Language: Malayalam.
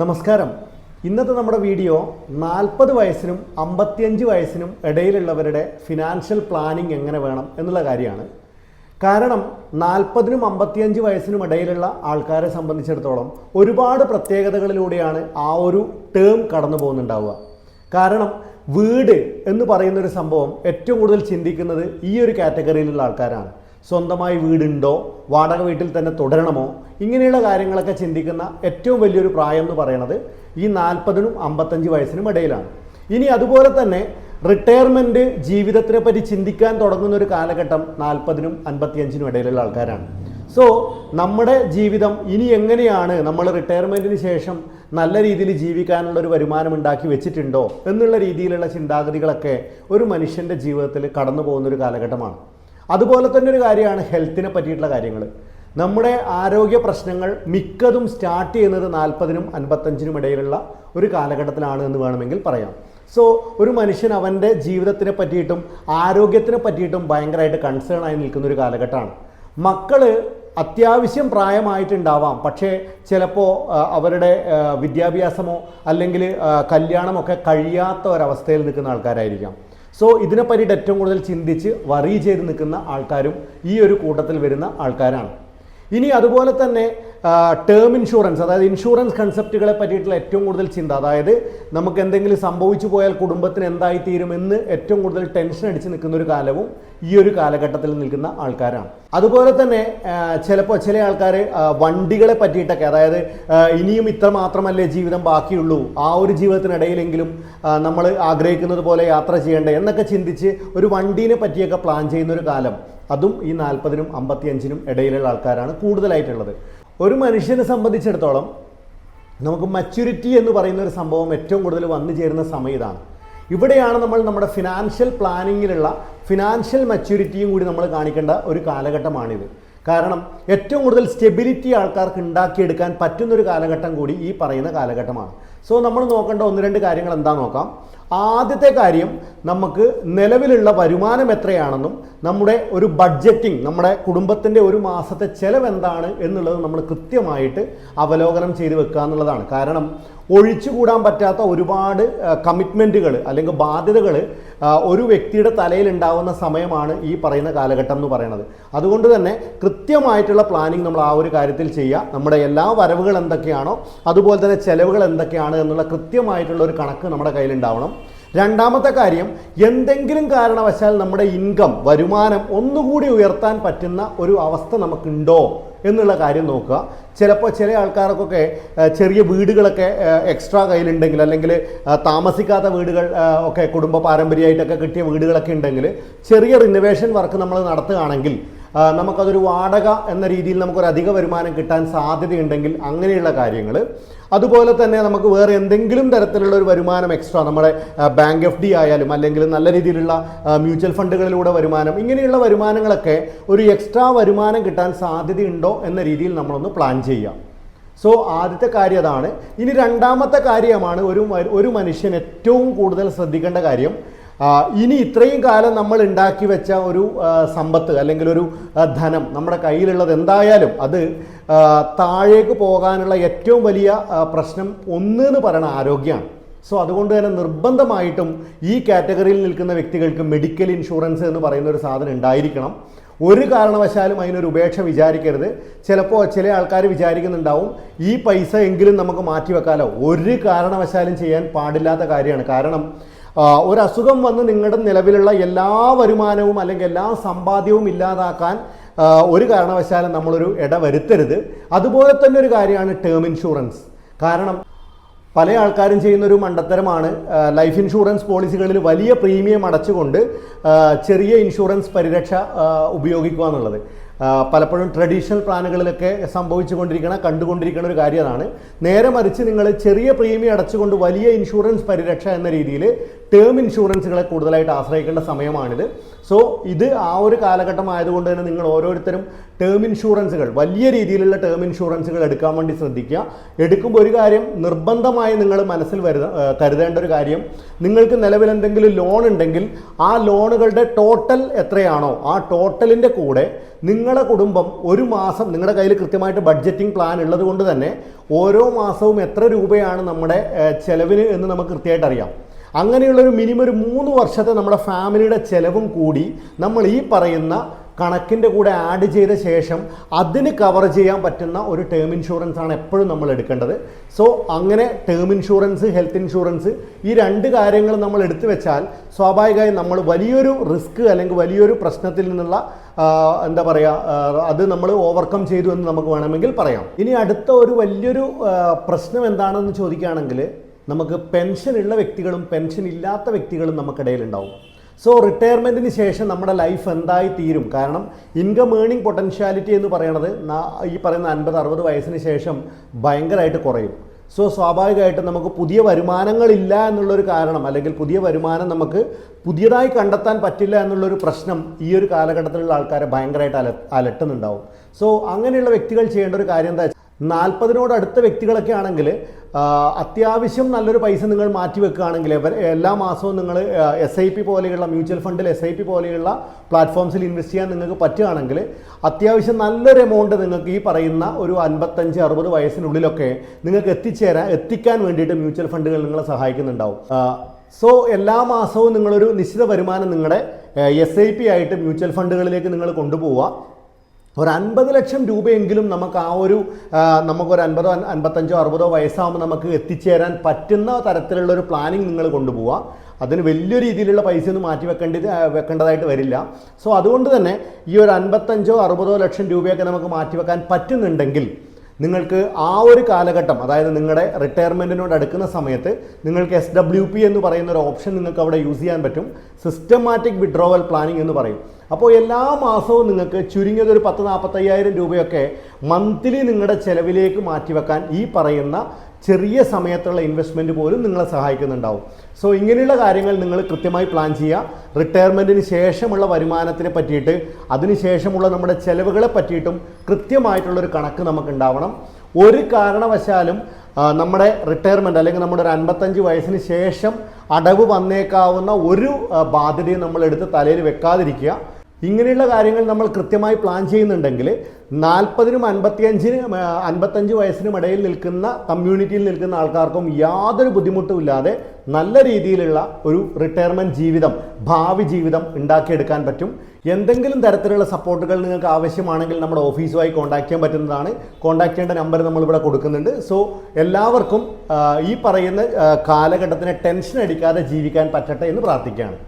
നമസ്കാരം. ഇന്നത്തെ നമ്മുടെ വീഡിയോ നാൽപ്പത് വയസ്സിനും അമ്പത്തിയഞ്ച് വയസ്സിനും ഇടയിലുള്ളവരുടെ ഫിനാൻഷ്യൽ പ്ലാനിങ് എങ്ങനെ വേണം എന്നുള്ള കാര്യമാണ്. കാരണം നാൽപ്പതിനും അമ്പത്തിയഞ്ച് വയസ്സിനും ഇടയിലുള്ള ആൾക്കാരെ സംബന്ധിച്ചിടത്തോളം ഒരുപാട് പ്രത്യേകതകളിലൂടെയാണ് ആ ഒരു ടേം കടന്നു പോകുന്നുണ്ടാവുക. കാരണം വീട് എന്ന് പറയുന്ന ഒരു സംഭവം ഏറ്റവും കൂടുതൽ ചിന്തിക്കുന്നത് ഈ ഒരു കാറ്റഗറിയിലുള്ള ആൾക്കാരാണ്. സ്വന്തമായി വീടുണ്ടോ? വാടക വീട്ടിൽ തന്നെ തുടരണമോ? ഇങ്ങനെയുള്ള കാര്യങ്ങളൊക്കെ ചിന്തിക്കുന്ന ഏറ്റവും വലിയൊരു പ്രായം എന്ന് പറയുന്നത് ഈ നാൽപ്പതിനും അമ്പത്തഞ്ച് വയസ്സിനും ഇടയിലാണ്. ഇനി അതുപോലെ തന്നെ റിട്ടയർമെന്റ് ജീവിതത്തിനെ പറ്റി ചിന്തിക്കാൻ തുടങ്ങുന്ന ഒരു കാലഘട്ടം നാൽപ്പതിനും അൻപത്തിയഞ്ചിനും ഇടയിലുള്ള ആൾക്കാരാണ്. സോ നമ്മുടെ ജീവിതം ഇനി എങ്ങനെയാണ് നമ്മൾ റിട്ടയർമെന്റിന് ശേഷം നല്ല രീതിയിൽ ജീവിക്കാനുള്ള ഒരു വരുമാനം ഉണ്ടാക്കി വെച്ചിട്ടുണ്ടോ എന്നുള്ള രീതിയിലുള്ള ചിന്താഗതികളൊക്കെ ഒരു മനുഷ്യന്റെ ജീവിതത്തിൽ കടന്നു പോകുന്ന ഒരു കാലഘട്ടമാണ്. അതുപോലെ തന്നെ ഒരു കാര്യമാണ് ഹെൽത്തിനെ പറ്റിയിട്ടുള്ള കാര്യങ്ങൾ. നമ്മുടെ ആരോഗ്യ പ്രശ്നങ്ങൾ മിക്കതും സ്റ്റാർട്ട് ചെയ്യുന്നത് നാൽപ്പതിനും അൻപത്തഞ്ചിനും ഇടയിലുള്ള ഒരു കാലഘട്ടത്തിലാണ് എന്ന് വേണമെങ്കിൽ പറയാം. സോ ഒരു മനുഷ്യൻ അവന്റെ ജീവിതത്തിനെ പറ്റിയിട്ടും ആരോഗ്യത്തിനെ പറ്റിയിട്ടും ഭയങ്കരമായിട്ട് കൺസേൺ ആയി നിൽക്കുന്ന ഒരു കാലഘട്ടമാണ്. മക്കൾ അത്യാവശ്യം പ്രായമായിട്ടുണ്ടാവാം. പക്ഷേ ചിലപ്പോൾ അവരുടെ വിദ്യാഭ്യാസമോ അല്ലെങ്കിൽ കല്യാണമൊക്കെ കഴിയാത്ത ഒരവസ്ഥയിൽ നിൽക്കുന്ന ആൾക്കാരായിരിക്കാം. സോ ഇതിനെപ്പറ്റിയിട്ട് ഏറ്റവും കൂടുതൽ ചിന്തിച്ച് വറി ചെയ്ത് നിൽക്കുന്ന ആൾക്കാരും ഈ ഒരു കൂട്ടത്തിൽ വരുന്ന ആൾക്കാരാണ്. ഇനി അതുപോലെ തന്നെ ടേം ഇൻഷുറൻസ് അതായത് ഇൻഷുറൻസ് കൺസെപ്റ്റുകളെ പറ്റിയിട്ടുള്ള ഏറ്റവും കൂടുതൽ ചിന്ത. അതായത് നമുക്ക് എന്തെങ്കിലും സംഭവിച്ചു പോയാൽ കുടുംബത്തിന് എന്തായി തീരുമെന്ന് ഏറ്റവും കൂടുതൽ ടെൻഷൻ അടിച്ച് നിൽക്കുന്ന ഒരു കാലവും ഈ ഒരു കാലഘട്ടത്തിൽ നിൽക്കുന്ന ആൾക്കാരാണ്. അതുപോലെ തന്നെ ചിലപ്പോൾ ചില ആൾക്കാർ വണ്ടികളെ പറ്റിയിട്ടൊക്കെ അതായത് ഇനിയും ഇത്ര മാത്രമല്ലേ ജീവിതം ബാക്കിയുള്ളൂ. ആ ഒരു ജീവിതത്തിനിടയിലെങ്കിലും നമ്മൾ ആഗ്രഹിക്കുന്നത് പോലെ യാത്ര ചെയ്യേണ്ടേ എന്നൊക്കെ ചിന്തിച്ച് ഒരു വണ്ടീനെ പറ്റിയൊക്കെ പ്ലാൻ ചെയ്യുന്ന ഒരു കാലം. അതും ഈ നാൽപ്പതിനും അമ്പത്തിയഞ്ചിനും ഇടയിലുള്ള ആൾക്കാരാണ് കൂടുതലായിട്ടുള്ളത്. ഒരു മനുഷ്യനെ സംബന്ധിച്ചിടത്തോളം നമുക്ക് മച്യൂരിറ്റി എന്ന് പറയുന്ന ഒരു സംഭവം ഏറ്റവും കൂടുതൽ വന്നു ചേരുന്ന സമയം ഇതാണ്. ഇവിടെയാണ് നമ്മൾ നമ്മുടെ ഫിനാൻഷ്യൽ പ്ലാനിങ്ങിലുള്ള ഫിനാൻഷ്യൽ മച്യൂരിറ്റിയും കൂടി നമ്മൾ കാണിക്കേണ്ട ഒരു കാലഘട്ടമാണിത്. കാരണം ഏറ്റവും കൂടുതൽ സ്റ്റെബിലിറ്റി ആൾക്കാർക്ക് ഉണ്ടാക്കിയെടുക്കാൻ പറ്റുന്നൊരു കാലഘട്ടം കൂടി ഈ പറയുന്ന കാലഘട്ടമാണ്. സോ നമ്മൾ നോക്കേണ്ട ഒന്ന് രണ്ട് കാര്യങ്ങൾ എന്താ നോക്കാം? ആദ്യത്തെ കാര്യം നമുക്ക് നിലവിലുള്ള വരുമാനം എത്രയാണെന്നും നമ്മുടെ ഒരു ബഡ്ജറ്റിംഗ് നമ്മുടെ കുടുംബത്തിന്റെ ഒരു മാസത്തെ ചെലവ് എന്താണ് എന്നുള്ളത് നമ്മൾ കൃത്യമായിട്ട് അവലോകനം ചെയ്ത് വെക്കുക എന്നുള്ളതാണ്. കാരണം ഒഴിച്ചുകൂടാൻ പറ്റാത്ത ഒരുപാട് കമ്മിറ്റ്മെന്റുകൾ അല്ലെങ്കിൽ ബാധ്യതകൾ ഒരു വ്യക്തിയുടെ തലയിൽ ഉണ്ടാവുന്ന സമയമാണ് ഈ പറയുന്ന കാലഘട്ടം എന്ന് പറയുന്നത്. അതുകൊണ്ട് തന്നെ കൃത്യമായിട്ടുള്ള പ്ലാനിങ് നമ്മൾ ആ ഒരു കാര്യത്തിൽ ചെയ്യുക. നമ്മുടെ എല്ലാ വരവുകൾ എന്തൊക്കെയാണോ അതുപോലെ തന്നെ ചെലവുകൾ എന്തൊക്കെയാണ് എന്നുള്ള കൃത്യമായിട്ടുള്ള ഒരു കണക്ക് നമ്മുടെ കയ്യിലുണ്ടാവണം. രണ്ടാമത്തെ കാര്യം എന്തെങ്കിലും കാരണവശാൽ നമ്മുടെ ഇൻകം വരുമാനം ഒന്നുകൂടി ഉയർത്താൻ പറ്റുന്ന ഒരു അവസ്ഥ നമുക്കുണ്ടോ എന്നുള്ള കാര്യം നോക്കുക. ചിലപ്പോൾ ചില ആൾക്കാർക്കൊക്കെ ചെറിയ വീടുകളൊക്കെ എക്സ്ട്രാ കയ്യിലുണ്ടെങ്കിൽ അല്ലെങ്കിൽ താമസിക്കാത്ത വീടുകൾ ഒക്കെ കുടുംബ പാരമ്പര്യമായിട്ടൊക്കെ കിട്ടിയ വീടുകളൊക്കെ ഉണ്ടെങ്കിൽ ചെറിയ റിനോവേഷൻ വർക്ക് നമ്മൾ നടത്തുകയാണെങ്കിൽ നമുക്കതൊരു വാടക എന്ന രീതിയിൽ നമുക്കൊരു അധിക വരുമാനം കിട്ടാൻ സാധ്യതയുണ്ടെങ്കിൽ അങ്ങനെയുള്ള കാര്യങ്ങൾ അതുപോലെ തന്നെ നമുക്ക് വേറെ എന്തെങ്കിലും തരത്തിലുള്ള ഒരു വരുമാനം എക്സ്ട്രാ നമ്മുടെ ബാങ്ക് എഫ് ഡി ആയാലും അല്ലെങ്കിൽ നല്ല രീതിയിലുള്ള മ്യൂച്വൽ ഫണ്ടുകളിലൂടെ വരുമാനം ഇങ്ങനെയുള്ള വരുമാനങ്ങളൊക്കെ ഒരു എക്സ്ട്രാ വരുമാനം കിട്ടാൻ സാധ്യതയുണ്ടോ എന്ന രീതിയിൽ നമ്മളൊന്ന് പ്ലാൻ ചെയ്യാം സോ ആദ്യത്തെ കാര്യം അതാണ്. ഇനി രണ്ടാമത്തെ കാര്യമാണ് ഒരു ഒരു മനുഷ്യൻ ഏറ്റവും കൂടുതൽ ശ്രദ്ധിക്കേണ്ട കാര്യം. ഇനി ഇത്രയും കാലം നമ്മൾ ഉണ്ടാക്കി വെച്ച ഒരു സമ്പത്ത് അല്ലെങ്കിൽ ഒരു ധനം നമ്മുടെ കയ്യിലുള്ളത് എന്തായാലും അത് താഴേക്ക് പോകാനുള്ള ഏറ്റവും വലിയ പ്രശ്നം ഒന്ന് എന്ന് ആരോഗ്യമാണ്. സോ അതുകൊണ്ട് തന്നെ നിർബന്ധമായിട്ടും ഈ കാറ്റഗറിയിൽ നിൽക്കുന്ന വ്യക്തികൾക്ക് മെഡിക്കൽ ഇൻഷുറൻസ് എന്ന് പറയുന്ന ഒരു സാധനം ഉണ്ടായിരിക്കണം. ഒരു കാരണവശാലും അതിനൊരു ഉപേക്ഷ വിചാരിക്കരുത്. ചിലപ്പോൾ ചില ആൾക്കാർ വിചാരിക്കുന്നുണ്ടാവും ഈ പൈസ എങ്കിലും നമുക്ക് മാറ്റി വെക്കാലോ ഒരു കാരണവശാലും ചെയ്യാൻ പാടില്ലാത്ത കാര്യമാണ്. കാരണം ഒരു വന്ന് നിങ്ങളുടെ നിലവിലുള്ള എല്ലാ വരുമാനവും അല്ലെങ്കിൽ എല്ലാ സമ്പാദ്യവും ഇല്ലാതാക്കാൻ ഒരു കാരണവശാലും നമ്മളൊരു ഇട വരുത്തരുത്. അതുപോലെ തന്നെ ഒരു കാര്യമാണ് ടേം ഇൻഷുറൻസ് കാരണം പല ആൾക്കാരും ചെയ്യുന്ന ഒരു മണ്ടത്തരമാണ് ലൈഫ് ഇൻഷുറൻസ് പോളിസികളിൽ വലിയ പ്രീമിയം അടച്ചുകൊണ്ട് ചെറിയ ഇൻഷുറൻസ് പരിരക്ഷ ഉപയോഗിക്കുക എന്നുള്ളത്. പലപ്പോഴും ട്രഡീഷണൽ പ്ലാനുകളിലൊക്കെ സംഭവിച്ചുകൊണ്ടിരിക്കണ കണ്ടുകൊണ്ടിരിക്കുന്ന ഒരു കാര്യമാണ് നേരെ മറിച്ച് നിങ്ങൾ ചെറിയ പ്രീമിയം അടച്ചുകൊണ്ട് വലിയ ഇൻഷുറൻസ് പരിരക്ഷ എന്ന രീതിയിൽ ടേം ഇൻഷുറൻസുകളെ കൂടുതലായിട്ട് ആശ്രയിക്കേണ്ട സമയമാണിത്. സോ ഇത് ആ ഒരു കാലഘട്ടം ആയതുകൊണ്ട് തന്നെ നിങ്ങൾ ഓരോരുത്തരും ടേം ഇൻഷുറൻസുകൾ വലിയ രീതിയിലുള്ള ടേം ഇൻഷുറൻസുകൾ എടുക്കാൻ വേണ്ടി ശ്രദ്ധിക്കുക. എടുക്കുമ്പോൾ ഒരു കാര്യം നിർബന്ധമായി നിങ്ങൾ മനസ്സിൽ വരുന്ന കരുതേണ്ട ഒരു കാര്യം നിങ്ങൾക്ക് നിലവിൽ എന്തെങ്കിലും ലോൺ ഉണ്ടെങ്കിൽ ആ ലോണുകളുടെ ടോട്ടൽ എത്രയാണോ ആ ടോട്ടലിന്റെ കൂടെ നിങ്ങളുടെ കുടുംബം ഒരു മാസം നിങ്ങളുടെ കയ്യിൽ കൃത്യമായിട്ട് ബഡ്ജറ്റിംഗ് പ്ലാൻ ഉള്ളത് കൊണ്ട് തന്നെ ഓരോ മാസവും എത്ര രൂപയാണ് നമ്മുടെ ചെലവിന് എന്ന് നമുക്ക് കൃത്യമായിട്ട് അറിയാം. അങ്ങനെയുള്ളൊരു മിനിമം ഒരു മൂന്ന് വർഷത്തെ നമ്മുടെ ഫാമിലിയുടെ ചിലവും കൂടി നമ്മൾ ഈ പറയുന്ന കണക്കിന്റെ കൂടെ ആഡ് ചെയ്ത ശേഷം അതിന് കവർ ചെയ്യാൻ പറ്റുന്ന ഒരു ടേം ഇൻഷുറൻസ് ആണ് എപ്പോഴും നമ്മൾ എടുക്കേണ്ടത്. സോ അങ്ങനെ ടേം ഇൻഷുറൻസ് ഹെൽത്ത് ഇൻഷുറൻസ് ഈ രണ്ട് കാര്യങ്ങൾ നമ്മൾ എടുത്തു വെച്ചാൽ സ്വാഭാവികമായും നമ്മൾ വലിയൊരു റിസ്ക് അല്ലെങ്കിൽ വലിയൊരു പ്രശ്നത്തിൽ നിന്നുള്ള എന്താ പറയുക അത് നമ്മൾ ഓവർകം ചെയ്തു എന്ന് നമുക്ക് വേണമെങ്കിൽ പറയാം. ഇനി അടുത്ത ഒരു വലിയൊരു പ്രശ്നം എന്താണെന്ന് ചോദിക്കുകയാണെങ്കിൽ നമുക്ക് പെൻഷൻ ഉള്ള വ്യക്തികളും പെൻഷൻ ഇല്ലാത്ത വ്യക്തികളും നമുക്കിടയിൽ ഉണ്ടാവും സോ റിട്ടയർമെന്റിന് ശേഷം നമ്മുടെ ലൈഫ് എന്തായി തീരും കാരണം ഇൻകം ഏണിംഗ് പൊട്ടൻഷ്യാലിറ്റി എന്ന് പറയുന്നത് ഈ പറയുന്ന അൻപത് അറുപത് വയസ്സിന് ശേഷം ഭയങ്കരമായിട്ട് കുറയും. സോ സ്വാഭാവികമായിട്ടും നമുക്ക് പുതിയ വരുമാനങ്ങളില്ല എന്നുള്ളൊരു കാരണം അല്ലെങ്കിൽ പുതിയ വരുമാനം നമുക്ക് പുതിയതായി കണ്ടെത്താൻ പറ്റില്ല എന്നുള്ളൊരു പ്രശ്നം ഈ ഒരു കാലഘട്ടത്തിലുള്ള ആൾക്കാരെ ഭയങ്കരമായിട്ട് അല അലട്ടുന്നുണ്ടാവും. സോ അങ്ങനെയുള്ള വ്യക്തികൾ ചെയ്യേണ്ട ഒരു കാര്യം എന്താ നാൽപ്പതിനോട് അടുത്ത വ്യക്തികളൊക്കെ ആണെങ്കിൽ അത്യാവശ്യം നല്ലൊരു പൈസ നിങ്ങൾ മാറ്റി വെക്കുകയാണെങ്കിൽ എല്ലാ മാസവും നിങ്ങൾ എസ് ഐ പി പോലെയുള്ള മ്യൂച്വൽ ഫണ്ടിൽ എസ് ഐ പി പോലെയുള്ള പ്ലാറ്റ്ഫോംസിൽ ഇൻവെസ്റ്റ് ചെയ്യാൻ നിങ്ങൾക്ക് പറ്റുകയാണെങ്കിൽ അത്യാവശ്യം നല്ലൊരു എമൗണ്ട് നിങ്ങൾക്ക് ഈ പറയുന്ന ഒരു അൻപത്തഞ്ച് അറുപത് വയസ്സിനുള്ളിലൊക്കെ നിങ്ങൾക്ക് എത്തിച്ചേരാൻ എത്തിക്കാൻ വേണ്ടിയിട്ട് മ്യൂച്വൽ ഫണ്ടുകൾ നിങ്ങളെ സഹായിക്കുന്നുണ്ടാവും. സോ എല്ലാ മാസവും നിങ്ങളൊരു നിശ്ചിത വരുമാനം നിങ്ങളുടെ എസ് ഐ പി ആയിട്ട് മ്യൂച്വൽ ഫണ്ടുകളിലേക്ക് നിങ്ങൾ കൊണ്ടുപോവുക. ഒരു അൻപത് ലക്ഷം രൂപയെങ്കിലും നമുക്ക് ആ ഒരു നമുക്കൊരു അൻപതോ അൻ- അൻപത്തഞ്ചോ അറുപതോ വയസ്സാകുമ്പോൾ നമുക്ക് എത്തിച്ചേരാൻ പറ്റുന്ന തരത്തിലുള്ള ഒരു പ്ലാനിങ് നിങ്ങൾ കൊണ്ടുപോവുക. അതിന് വലിയ രീതിയിലുള്ള പൈസ ഒന്നും മാറ്റി വെക്കേണ്ടത് ആ, വെക്കേണ്ടതായിട്ട് വരില്ല. സോ അതുകൊണ്ട് തന്നെ ഈ ഒരു അൻപത്തഞ്ചോ അറുപതോ ലക്ഷം രൂപയൊക്കെ നമുക്ക് മാറ്റി വെക്കാൻ പറ്റുന്നുണ്ടെങ്കിൽ നിങ്ങൾക്ക് ആ ഒരു കാലഘട്ടം അതായത് നിങ്ങളുടെ റിട്ടയർമെന്റിനോട് അടുക്കുന്ന സമയത്ത് നിങ്ങൾക്ക് എസ് ഡബ്ല്യു പി എന്ന് പറയുന്ന ഒരു ഓപ്ഷൻ നിങ്ങൾക്ക് അവിടെ യൂസ് ചെയ്യാൻ പറ്റും. സിസ്റ്റമാറ്റിക് വിഡ്രോവൽ പ്ലാനിംഗ് എന്ന് പറയും. അപ്പോൾ എല്ലാ മാസവും നിങ്ങൾക്ക് ചുരുങ്ങിയത് ഒരു പത്ത് നാൽപ്പത്തയ്യായിരം രൂപയൊക്കെ മന്ത്ലി നിങ്ങളുടെ ചെലവിലേക്ക് മാറ്റിവെക്കാൻ ഈ പറയുന്ന ചെറിയ സമയത്തുള്ള ഇൻവെസ്റ്റ്മെന്റ് പോലും നിങ്ങളെ സഹായിക്കുന്നുണ്ടാവും. സോ ഇങ്ങനെയുള്ള കാര്യങ്ങൾ നിങ്ങൾ കൃത്യമായി പ്ലാൻ ചെയ്യുക. റിട്ടയർമെന്റിന് ശേഷമുള്ള വരുമാനത്തിനെ പറ്റിയിട്ട് അതിനുശേഷമുള്ള നമ്മുടെ ചെലവുകളെ പറ്റിയിട്ടും കൃത്യമായിട്ടുള്ളൊരു കണക്ക് നമുക്ക് ഉണ്ടാവണം ഒരു കാരണവശാലും നമ്മുടെ റിട്ടയർമെന്റ് അല്ലെങ്കിൽ നമ്മുടെ ഒരു അൻപത്തഞ്ച് വയസ്സിന് ശേഷം അടവ് വന്നേക്കാവുന്ന ഒരു ബാധ്യതയും നമ്മൾ എടുത്ത് തലയിൽ വെക്കാതിരിക്കുക. ഇങ്ങനെയുള്ള കാര്യങ്ങൾ നമ്മൾ കൃത്യമായി പ്ലാൻ ചെയ്യുന്നുണ്ടെങ്കിൽ നാൽപ്പതിനും അൻപത്തിയഞ്ചിന് അൻപത്തഞ്ച് വയസ്സിനും ഇടയിൽ നിൽക്കുന്ന കമ്മ്യൂണിറ്റിയിൽ നിൽക്കുന്ന ആൾക്കാർക്കും യാതൊരു ബുദ്ധിമുട്ടും ഇല്ലാതെ നല്ല രീതിയിലുള്ള ഒരു റിട്ടയർമെന്റ് ജീവിതം ഭാവി ജീവിതം ഉണ്ടാക്കിയെടുക്കാൻ പറ്റും. എന്തെങ്കിലും തരത്തിലുള്ള സപ്പോർട്ടുകൾ നിങ്ങൾക്ക് ആവശ്യമാണെങ്കിൽ നമ്മുടെ ഓഫീസുമായി കോൺടാക്ട് ചെയ്യാൻ പറ്റുന്നതാണ്. കോൺടാക്ട് ചെയ്യേണ്ട നമ്പർ നമ്മളിവിടെ കൊടുക്കുന്നുണ്ട്. സോ എല്ലാവർക്കും ഈ പറയുന്ന കാലഘട്ടത്തിനെ ടെൻഷൻ അടിക്കാതെ ജീവിക്കാൻ പറ്റട്ടെ എന്ന് പ്രാർത്ഥിക്കുകയാണ്.